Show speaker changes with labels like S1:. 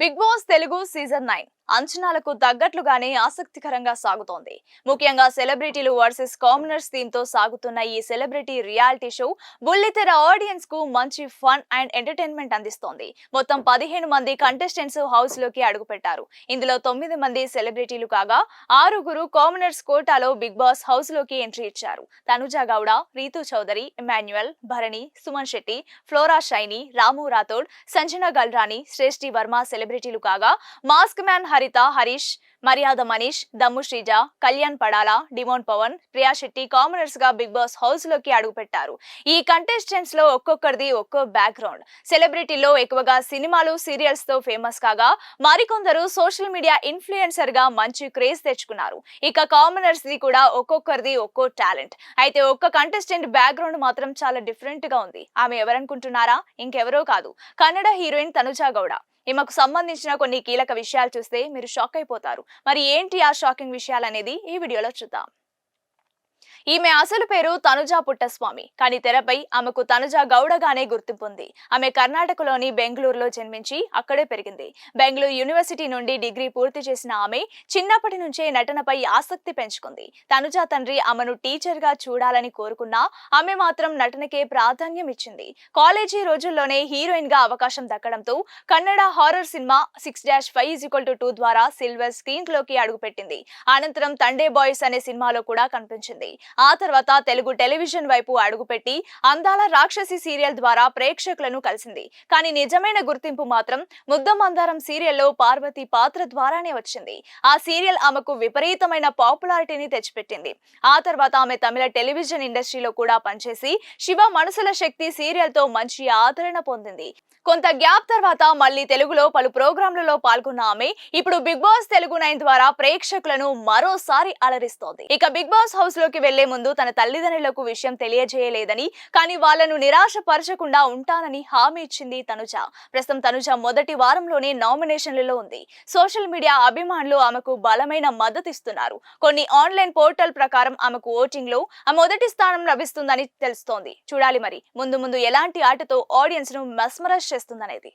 S1: Big boss Telugu season nine అంచనాలకు తగ్గట్లుగానే ఆసక్తికరంగా సాగుతోంది. ముఖ్యంగా సెలబ్రిటీలు వర్సెస్ కామనర్స్ థీమ్తో సాగుతున్న ఈ సెలబ్రిటీ రియాలిటీ షో బుల్లితెర ఆడియన్స్కు మంచి ఫన్ అండ్ ఎంటర్టైన్మెంట్ అందిస్తోంది. మొత్తం పదిహేను మంది కంటెస్టెంట్స్ హౌస్లోకి అడుగుపెట్టారు. ఇందులో తొమ్మిది మంది సెలబ్రిటీలు కాగా ఆరుగురు కామనర్స్ కోటాలో బిగ్ బాస్ హౌస్లోకి ఎంట్రీ ఇచ్చారు. తనుజ గౌడ రీతు చౌదరి ఇమాన్యుయల్ భరణి సుమన్ శెట్టి ఫ్లోరా షైని రాము రాథోడ్ సంజన గల్రాని శ్రేష్ఠి వర్మ సెలబ్రిటీలు కాగా మాస్క్ మ్యాన్ హరిత హరీష్ మర్యాద మనీష్ దమ్ము శ్రీజ కళ్యాణ్ పడాల డిమోన్ పవన్ ప్రియా శెట్టి కామనర్స్గా బిగ్ బాస్ హౌస్లోకి అడుగుపెట్టారు. ఈ కంటెస్టెంట్స్లో ఒక్కొక్కరిది ఒక్కో బ్యాక్గ్రౌండ్. సెలబ్రిటీలో ఎక్కువగా సినిమాలు సీరియల్స్తో ఫేమస్ కాగా మరికొందరు సోషల్ మీడియా ఇన్ఫ్లుయెన్సర్గా మంచి క్రేజ్ తెచ్చుకున్నారు. ఇక కామనర్స్ ది కూడా ఒక్కొక్కరిది ఒక్కో టాలెంట్. అయితే ఒక్క కంటెస్టెంట్ బ్యాక్గ్రౌండ్ మాత్రం చాలా డిఫరెంట్గా ఉంది. ఆమె ఎవరనుకుంటున్నారా? ఇంకెవరో కాదు. కన్నడ హీరోయిన్ తనుజా గౌడ. ఈమెకు సంబంధించిన కొన్ని కీలక విషయాలు చూస్తే మీరు షాక్ అయిపోతారు. మరి ఏంటి ఆ షాకింగ్ విషయాలు అనేది ఈ వీడియోలో చూద్దాం. ఈమె అసలు పేరు తనుజా పుట్టస్వామి. కానీ తెరపై ఆమెకు తనుజా గౌడగానే గుర్తింపు ఉంది. ఆమె కర్ణాటకలోని బెంగళూరులో జన్మించి అక్కడే పెరిగింది. బెంగళూరు యూనివర్సిటీ నుండి డిగ్రీ పూర్తి చేసిన ఆమె చిన్నప్పటి నుంచే నటనపై ఆసక్తి పెంచుకుంది. తనుజా తండ్రి ఆమెను టీచర్గా చూడాలని కోరుకున్నా ఆమె మాత్రం నటనకే ప్రాధాన్యం ఇచ్చింది. కాలేజీ రోజుల్లోనే హీరోయిన్గా అవకాశం దక్కడంతో Kannada horror cinema six dash five equal to two ద్వారా సిల్వర్ స్క్రీన్లోకి అడుగుపెట్టింది. అనంతరం తండే బాయ్స్ అనే సినిమాలో కూడా కనిపించింది. ఆ తర్వాత తెలుగు టెలివిజన్ వైపు అడుగుపెట్టి అందాల రాక్షసి సీరియల్ ద్వారా ప్రేక్షకులను కలిసింది. కానీ నిజమైన గుర్తింపు మాత్రం ముద్దమందారం సీరియల్లో పార్వతి పాత్ర ద్వారానే వచ్చింది. ఆ సీరియల్ ఆమెకు విపరీతమైన పాపులారిటీని తెచ్చిపెట్టింది. ఆ తర్వాత ఆమె తమిళ టెలివిజన్ ఇండస్ట్రీలో కూడా పనిచేసి శివ మనసుల శక్తి సీరియల్తో మంచి ఆదరణ పొందింది. కొంత గ్యాప్ తర్వాత మళ్ళీ తెలుగులో పలు ప్రోగ్రాంలలో పాల్గొన్న ఆమె ఇప్పుడు బిగ్ బాస్ తెలుగు నైన్ ద్వారా ప్రేక్షకులను మరోసారి అలరిస్తోంది. ఇక బిగ్ బాస్ హౌస్లోకి వెళ్ళే ముందు తన తల్లిదండ్రులకు విషయం తెలియజేయలేదని కానీ వాళ్ళను నిరాశపరచకుండా ఉంటానని హామీ ఇచ్చింది తనుజ. ప్రస్తుతం తనుజ మొదటి వారంలోనే నామినేషన్లలో ఉంది. సోషల్ మీడియా అభిమానులు ఆమెకు బలమైన మద్దతు ఇస్తున్నారు. కొన్ని ఆన్లైన్ పోర్టల్ ప్రకారం ఆమెకు ఓటింగ్లో ఆ మొదటి స్థానం లభిస్తుందని తెలుస్తోంది. చూడాలి మరి ముందు ముందు ఎలాంటి ఆటతో ఆడియన్స్ను మెస్మరైజ్ చేస్తుందనేది.